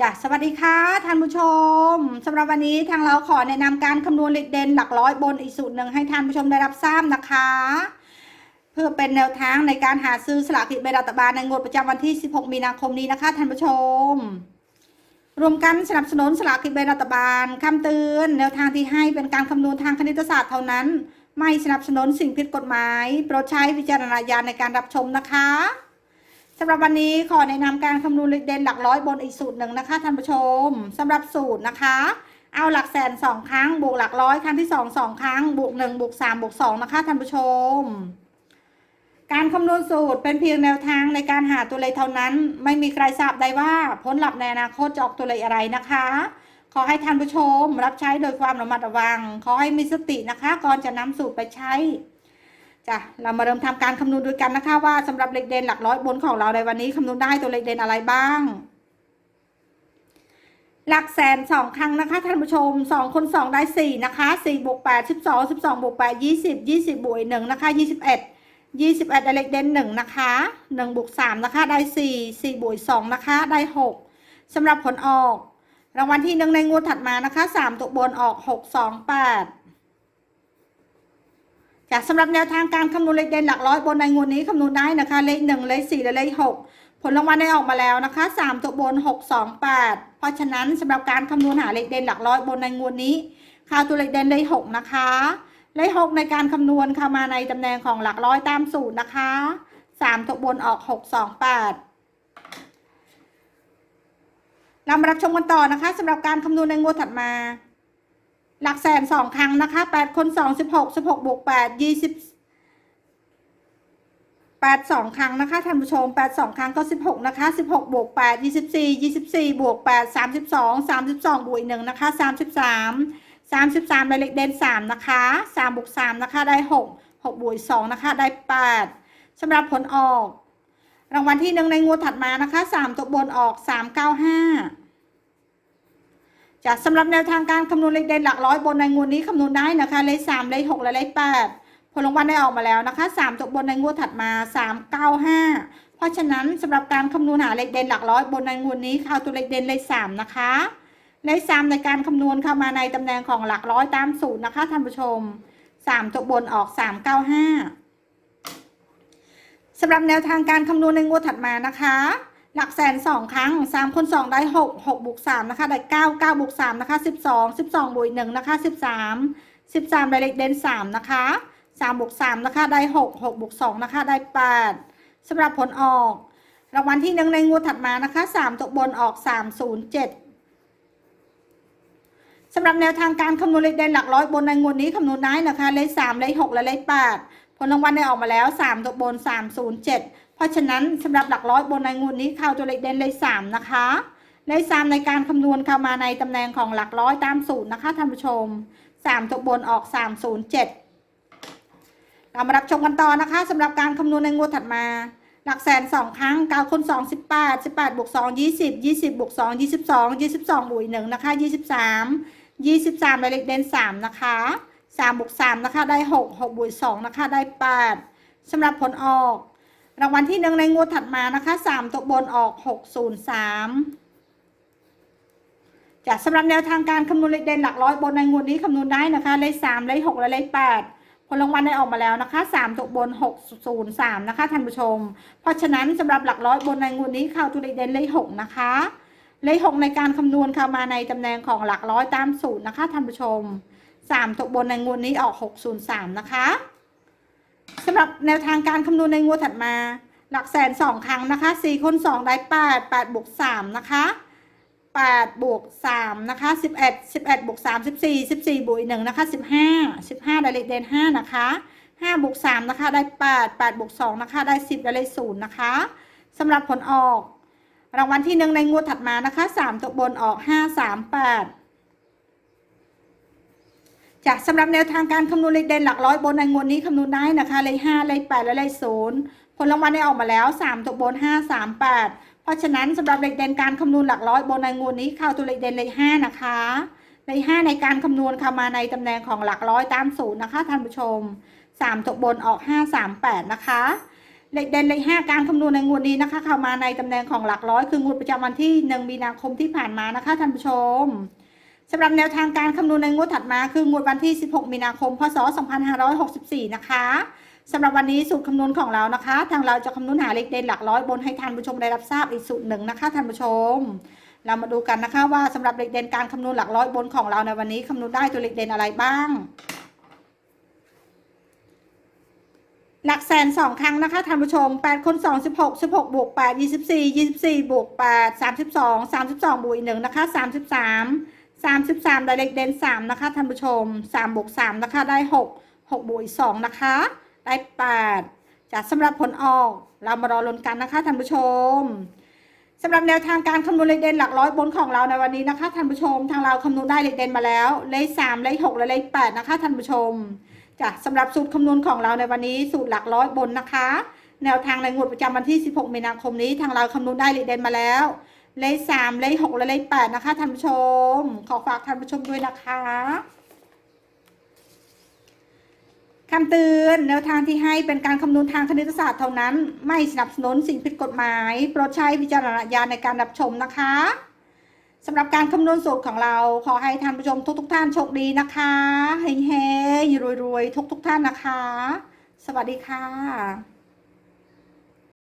จ้ะสวัสดีค่ะท่านผู้ชมสำหรับวันนี้ทางเราขอแนะนำการคำนวณเลขเด่นหลักร้อยบนอีกสูตรหนึ่งให้ท่านผู้ชมได้รับทราบนะคะ เพื่อเป็นแนวทางในการหาซื้อสลากกินแบ่งรัฐบาลในงวดประจำวันที่ 16 มีนาคมนี้นะคะท่านผู้ชม รวมกันสนับสนุนสลากกินแบ่งรัฐบาลคำเตือนแนวทางที่ให้เป็นการคำนวณทางคณิตศาสตร์เท่านั้น ไม่สนับสนุนสิ่งผิดกฎหมายโปรดใช้วิจารณญาณในการรับชมนะคะ สำหรับวันนี้ขอแนะนำการคำนวณเลขเด่นหลักร้อยบนอีกสูตรหนึ่งนะคะท่านผู้ชมสำหรับสูตรนะคะ เอาหลักแสนสองครั้งบวกหลักร้อยครั้งที่สองสองครั้งบวกหนึ่งบวกสามบวกสองนะคะท่านผู้ชม การคำนวณสูตรเป็นเพียงแนวทางในการหาตัวเลขเท่านั้น ไม่มีใครทราบได้ว่าผลลัพธ์ในอนาคตจะออกตัวเลขอะไรนะคะ ขอให้ท่านผู้ชมรับใช้โดยความระมัดระวัง ขอให้มีสตินะคะ ก่อนจะนำสูตรไปใช้ จ้ะเรามาเริ่มทำการคำนวณด้วยกันนะคะว่าสำหรับเลขเด่นหลักร้อยบนของเราในวันนี้คำนวณได้ตัวเลขเด่นอะไรบ้าง หลักแสนสองครั้งนะคะท่านผู้ชมสองคนสองได้สี่นะคะสี่บวกแปดสิบสองสิบสองบวกแปดยี่สิบยี่สิบบวกหนึ่งนะคะยี่สิบเอ็ดยี่สิบเอ็ดได้เลขเด่นหนึ่งนะคะหนึ่งบวกสามนะคะได้สี่สี่บวกสองนะคะได้หกสำหรับผลออก รางวัลที่หนึ่งในงวดถัดมานะคะสามตัวบนออกหกสองแปด จากสำหรับแนวทางการคำนวณเลขเด่นหลักร้อยบนในงวดนี้คำนวณได้นะคะ เลขหนึ่งเลขสี่และเลขหกผลรางวัลได้ออกมาแล้วนะคะสามตัวบนหกสองแปดเพราะฉะนั้นสำหรับการคำนวณหาเลขเด่นหลักร้อยบนในงวดนี้ค่าตัวเลขเด่นเลขหกนะคะเลขหกในการคำนวณเข้ามาในตำแหน่งของหลักร้อยตามสูตรนะคะสามตัวบนออกหกสองแปดเรามารับชมกันต่อนะคะสำหรับการคำนวณในงวดถัดมา หลักแสนสองครั้งนะคะแปดคนสองสิบหกสิบหกบวกแปดยี่สิบแปดสองครั้งนะคะท่านผู้ชมแปดสองครั้งก็สิบหกนะคะสิบหกบวกแปดยี่สิบสี่ยี่สิบสี่บวกแปดสามสิบสองสามสิบสองบวกอีกหนึ่งนะคะสามสิบสามสามสิบสามได้เลขเด่นสามนะคะสามบวกสามนะคะได้หกหกบวกสองนะคะได้แปดสำหรับผลออก รางวัลที่หนึ่งในงวดถัดมานะคะสามตัวบนออกสามเก้าห้า จะสำหรับแนวทางการคำนวณเลขเด่นหลักร้อยบนในงวดนี้คำนวณได้นะคะเลขสามเลขหกและเลขแปดผลรางวัลได้ออกมาแล้วนะคะสามตัวบนในงวดถัดมาสามเก้าห้าเพราะฉะนั้นสำหรับการคำนวณหาเลขเด่นหลักร้อยบนในงวดนี้เข้าตัวเลขเด่นเลขสามนะคะเลขสามในการคำนวณเข้ามาในตำแหน่งของหลักร้อยตามสูตรนะคะท่านผู้ชมสามตัวบนออกสามเก้าห้าสำหรับแนวทางการคำนวณในงวดถัดมานะคะ หลักแสนสองครั้งสามคนสองได้หกหกบวกสามนะคะได้เก้าเก้าบวกสามนะคะสิบสองสิบสองบวกหนึ่งนะคะสิบสามสิบสามได้เลขเด่นสามนะคะสามบวกสามนะคะได้หกหกบวกสองนะคะได้แปดสำหรับผลออก รางวัลที่หนึ่งในงวดถัดมานะคะสามตัวบนออกสามศูนย์เจ็ดสำหรับแนวทางการคำนวณเลขเด่นหลักร้อยบนในงวดนี้คำนวณได้นะคะเลขสามเลขหกและเลขแปด ผลรางวัลได้ออกมาแล้ว 3 ตัวบน 307 เพราะฉะนั้นสำหรับหลักร้อยบนในงวดนี้เข้าตัวเลขเด่นเลข3นะคะเลข3ในการคำนวณเข้ามาในตำแหน่งของหลักร้อยตามสูตรนะคะท่านผู้ชม 3 ตัวบนออก 307 เรามารับชมกันต่อนะคะสำหรับการคำนวณในงวดถัดมาหลักแสนสองครั้ง9คูณ2 18 18บวก2 20 20บวก2 22 22บวกอีกหนึ่งนะคะ23 23ในเลขเด่น3นะคะ สามบวกสามนะคะได้หกหกบวกสองนะคะได้แปดสำหรับผลออก รางวัลที่หนึ่งในงวดถัดมานะคะสามตัวบนออกหกศูนย์สามจากสำหรับแนวทางการคำนวณเลขเด่นหลักร้อยบนในงวดนี้คำนวณได้นะคะเลขสามเลขหกและเลขแปดผลรางวัลได้ออกมาแล้วนะคะสามตัวบนหกศูนย์สามนะคะท่านผู้ชม เพราะฉะนั้นสำหรับหลักร้อยบนในงวดนี้เข้าตัวเลขเด่นเลขหกนะคะ เลขหกในการคำนวณเข้ามาในตำแหน่งของหลักร้อยตามสูตรนะคะท่านผู้ชม สามตกบนในงวดนี้ออกหกศูนย์สามนะคะสำหรับแนวทางการคำนวณในงวดถัดมา หลักแสนสองครั้งนะคะสี่คนสองได้แปดแปดบวกสามนะคะแปดบวกสามนะคะสิบเอ็ดสิบเอ็ดบวกสามสิบสี่สิบสี่บวกอีกหนึ่งนะคะสิบห้าสิบห้าได้เลขเด่นห้านะคะห้าบวกสามนะคะได้แปดแปดบวกสองนะคะได้สิบได้เลขศูนย์นะคะสำหรับผลออก รางวัลที่หนึ่งในงวดถัดมานะคะสามตัวบนออกห้าสามแปด จากสำหรับแนวทางการคำนวณเลขเด่นหลักร้อยบนในงวดนี้คำนวณได้นะคะเลขห้าเลขแปดและเลขศูนย์ผลรางวัลได้ออกมาแล้วสามตัวบนห้าสามแปดเพราะฉะนั้นสำหรับเลขเด่นการคำนวณหลักร้อยบนในงวดนี้เข้าตัวเลขเด่นเลขห้านะคะเลขห้าในการคำนวณเข้ามาในตำแหน่งของหลักร้อยตามศูนย์นะคะท่านผู้ชมสามตัวบนออกห้าสามแปดนะคะเลขเด่นเลขห้าการคำนวณในงวดนี้นะคะเข้ามาในตำแหน่งของหลักร้อยคืองวดประจำวันที่หนึ่งมีนาคมที่ผ่านมานะคะท่านผู้ชม สำหรับแนวทางการคำนวณในงวดถัดมา คืองวดวันที่ 16 มีนาคม พศ 2564 นะคะสำหรับวันนี้สูตรคำนวณของเรานะคะ ทางเราจะคำนวณหาเลขเด่นหลักร้อยบนให้ท่านผู้ชมได้รับทราบอีกสูตรหนึ่งนะคะท่านผู้ชม เรามาดูกันนะคะว่าสำหรับเลขเด่นการคำนวณหลักร้อยบนของเราในวันนี้คำนวณได้ตัวเลขเด่นอะไรบ้าง หลักแสนสองครั้งนะคะท่านผู้ชมแปดคนสองสิบหกสิบหกบวกแปดยี่สิบสี่ยี่สิบสี่บวกแปดสามสิบสองสามสิบสองบวกอีกหนึ่งนะคะสามสิบสามสาม สิบสามได้เลขเด่นสามนะคะท่านผู้ชมสามบวกสามนะคะได้หกหกบวกอีกสองนะคะ ได้แปดจากสำหรับผลออกเรามารอลุ้นกันนะคะท่านผู้ชมสำหรับแนวทางการคำนวณเลขเด่นหลักร้อยบนของเราในวันนี้นะคะท่านผู้ชมทางเราคำนวณได้เลขเด่นมาแล้ว เลขสามเลขหกและเลขแปดนะคะท่านผู้ชมจ้ะสำหรับสูตรคำนวณของเราในวันนี้สูตรหลักร้อยบนนะคะ แนวทางในงวดประจำวันที่ 16 มีนาคมนี้ทางเราคำนวณได้เลขเด่นมาแล้ว เลข3เลข6และเลข8นะคะท่านผู้ชม ขอฝากท่านผู้ชมด้วยนะคะคำเตือนแนวทางที่ให้เป็นการคำนวณทางคณิตศาสตร์เท่านั้น ไม่สนับสนุนสิ่งผิดกฎหมาย โปรดใช้วิจารณญาณในการรับชมนะคะสำหรับการคำนวณสูตรของเราขอให้ท่านผู้ชมทุกๆทท่านโชคดีนะคะเฮ้ยๆรวยๆทุกๆทท่านนะคะ สวัสดีค่ะ